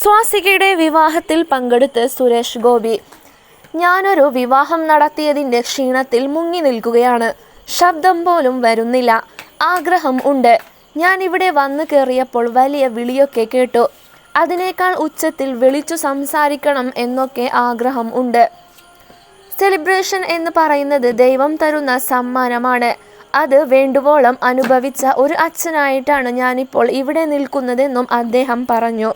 സ്വാസികയുടെ വിവാഹത്തിൽ പങ്കെടുത്ത് സുരേഷ് ഗോപി. ഞാനൊരു വിവാഹം നടത്തിയതിന്റെ ക്ഷീണത്തിൽ മുങ്ങി നിൽക്കുകയാണ്. ശബ്ദം പോലും വരുന്നില്ല. ആഗ്രഹം ഉണ്ട്. ഞാൻ ഇവിടെ വന്നു കയറിയപ്പോൾ വലിയ വിളിയൊക്കെ കേട്ടു. അതിനേക്കാൾ ഉച്ചത്തിൽ വിളിച്ചു സംസാരിക്കണം എന്നൊക്കെ ആഗ്രഹം ഉണ്ട്. സെലിബ്രേഷൻ എന്ന് പറയുന്നത് ദൈവം തരുന്ന സമ്മാനമാണ്. അത് വേണ്ടുവോളം അനുഭവിച്ച ഒരു അച്ഛനായിട്ടാണ് ഞാനിപ്പോൾ ഇവിടെ നിൽക്കുന്നതെന്നും അദ്ദേഹം പറഞ്ഞു.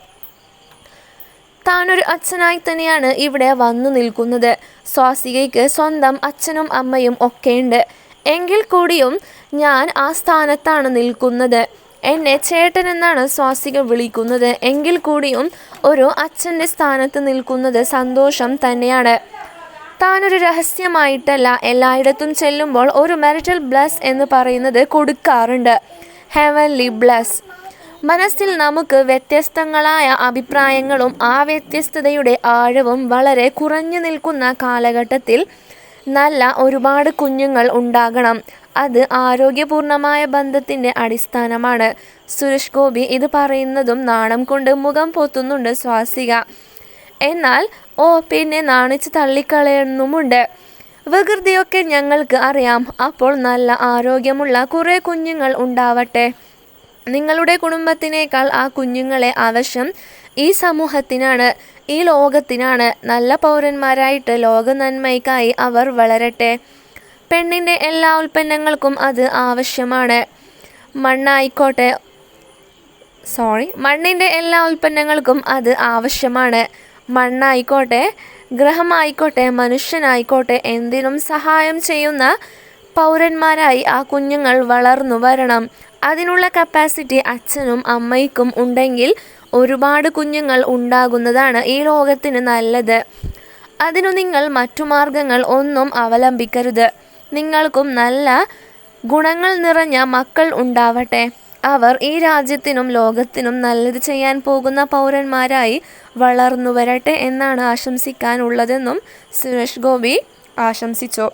താനൊരു അച്ഛനായി തന്നെയാണ് ഇവിടെ വന്നു നിൽക്കുന്നത്. സ്വാസികയ്ക്ക് സ്വന്തം അച്ഛനും അമ്മയും ഒക്കെയുണ്ട്. എങ്കിൽ കൂടിയും ഞാൻ ആ സ്ഥാനത്താണ് നിൽക്കുന്നത്. എന്നെ ചേട്ടൻ എന്നാണ് സ്വാസിക വിളിക്കുന്നത്. എങ്കിൽ കൂടിയും ഒരു അച്ഛന്റെ സ്ഥാനത്ത് നിൽക്കുന്നത് സന്തോഷം തന്നെയാണ്. താനൊരു രഹസ്യമായിട്ടല്ല എല്ലായിടത്തും ചെല്ലുമ്പോൾ ഒരു മെറിറ്റൽ ബ്ലസ് എന്ന് പറയുന്നത് കൊടുക്കാറുണ്ട്. ഹെവൻലി ബ്ലസ് മനസ്സിൽ നമുക്ക് വ്യത്യസ്തങ്ങളായ അഭിപ്രായങ്ങളും ആ വ്യത്യസ്തതയുടെ ആഴവും വളരെ കുറഞ്ഞു നിൽക്കുന്ന കാലഘട്ടത്തിൽ നല്ല ഒരുപാട് കുഞ്ഞുങ്ങൾ ഉണ്ടാകണം. അത് ആരോഗ്യപൂർണമായ ബന്ധത്തിന്റെ അടിസ്ഥാനമാണ്. സുരേഷ് ഗോപി ഇത് പറയുന്നതും നാണം കൊണ്ട് മുഖം പൊത്തുന്നുണ്ട് സ്വാസിക. എന്നാൽ ഓ പിന്നെ നാണിച്ച് തള്ളിക്കളയുന്നുമുണ്ട്. വികൃതിയൊക്കെ ഞങ്ങൾക്ക് അറിയാം. അപ്പോൾ നല്ല ആരോഗ്യമുള്ള കുറേ കുഞ്ഞുങ്ങൾ ഉണ്ടാവട്ടെ. നിങ്ങളുടെ കുടുംബത്തിനേക്കാൾ ആ കുഞ്ഞുങ്ങളെ ആവശ്യം ഈ സമൂഹത്തിനാണ് ഈ ലോകത്തിനാണ്. നല്ല പൗരന്മാരായിട്ട് ലോക നന്മയ്ക്കായി അവർ വളരട്ടെ. പെണ്ണിന്റെ എല്ലാ ഉൽപ്പന്നങ്ങൾക്കും അത് ആവശ്യമാണ്. മണ്ണായിക്കോട്ടെ. സോറി മണ്ണിന്റെ എല്ലാ ഉൽപ്പന്നങ്ങൾക്കും അത് ആവശ്യമാണ്. മണ്ണായിക്കോട്ടെ. ഗ്രഹമായിക്കോട്ടെ. മനുഷ്യനായിക്കോട്ടെ. എന്തിനും സഹായം ചെയ്യുന്ന പൗരന്മാരായി ആ കുഞ്ഞുങ്ങൾ വളർന്നു വരണം. അതിനുള്ള കപ്പാസിറ്റി അച്ഛനും അമ്മയ്ക്കും ഉണ്ടെങ്കിൽ ഒരുപാട് കുഞ്ഞുങ്ങൾ ഉണ്ടാകുന്നതാണ് ഈ ലോകത്തിന് നല്ലത്. അതിനു നിങ്ങൾ മറ്റു മാർഗങ്ങൾ ഒന്നും അവലംബിക്കരുത്. നിങ്ങൾക്കും നല്ല ഗുണങ്ങൾ നിറഞ്ഞ മക്കൾ ഉണ്ടാവട്ടെ. അവർ ഈ രാജ്യത്തിനും ലോകത്തിനും നല്ലത് ചെയ്യാൻ പോകുന്ന പൗരന്മാരായി വളർന്നു വരട്ടെ എന്നാണ് ആശംസിക്കാനുള്ളതെന്നും സുരേഷ് ഗോപി ആശംസിച്ചു.